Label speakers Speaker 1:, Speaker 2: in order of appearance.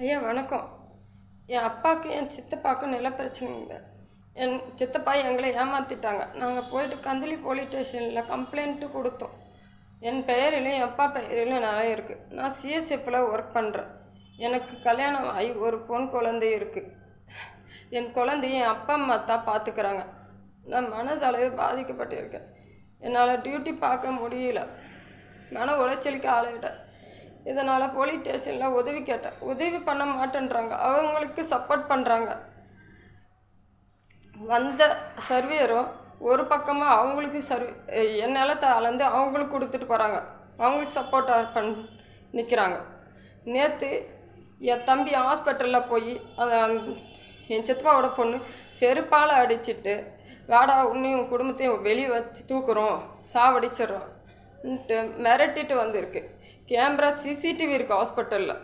Speaker 1: ஐயா வணக்கம். என் அப்பாவுக்கு என் சித்தப்பாவுக்கும் நில பிரச்சனைங்க. என் சித்தப்பா எங்களை ஏமாற்றிட்டாங்க நாங்கள் போயிட்டு கந்தளி போலீஸ் ஸ்டேஷனில் கம்ப்ளைண்ட்டு கொடுத்தோம். என் பெயரிலும் என் அப்பா பெயரிலும் நிறைய இருக்குது நான் சிஎஸ்எஃப்பில் ஒர்க் பண்ணுறேன் எனக்கு கல்யாணம் ஆகி ஒரு பொன் குழந்தை இருக்குது என் குழந்தைய என் அப்பா அம்மா தான் பார்த்துக்கிறாங்க நான் மனதளவு பாதிக்கப்பட்டிருக்கேன். என்னால் டியூட்டி பார்க்க முடியல. மன உளைச்சலுக்கு ஆளாயிட்டேன். இதனால் போலீஸ் ஸ்டேஷனில் உதவி கேட்டேன் உதவி பண்ண மாட்டேன்றாங்க. அவங்களுக்கு சப்போர்ட் பண்ணுறாங்க வந்த சர்வேயரும் ஒரு பக்கமாக அவங்களுக்கு சர்வே என் நிலத்தை அளந்து அவங்களுக்கு கொடுத்துட்டு போகிறாங்க அவங்களுக்கு சப்போர்ட்டாக பண் நிற்கிறாங்க நேற்று என் தம்பி ஹாஸ்பிட்டலில் போய் என் சித்தப்பாவோட பொண்ணு செருப்பால் அடிச்சுட்டு வேடா உன்னையும் குடும்பத்தையும் வெளியே வச்சு தூக்குறோம் சாவடிச்சிடுறோம் மிரட்டிட்டு வந்திருக்கு. கேமரா சிசிடிவி இருக்குது ஹாஸ்பிட்டலில்.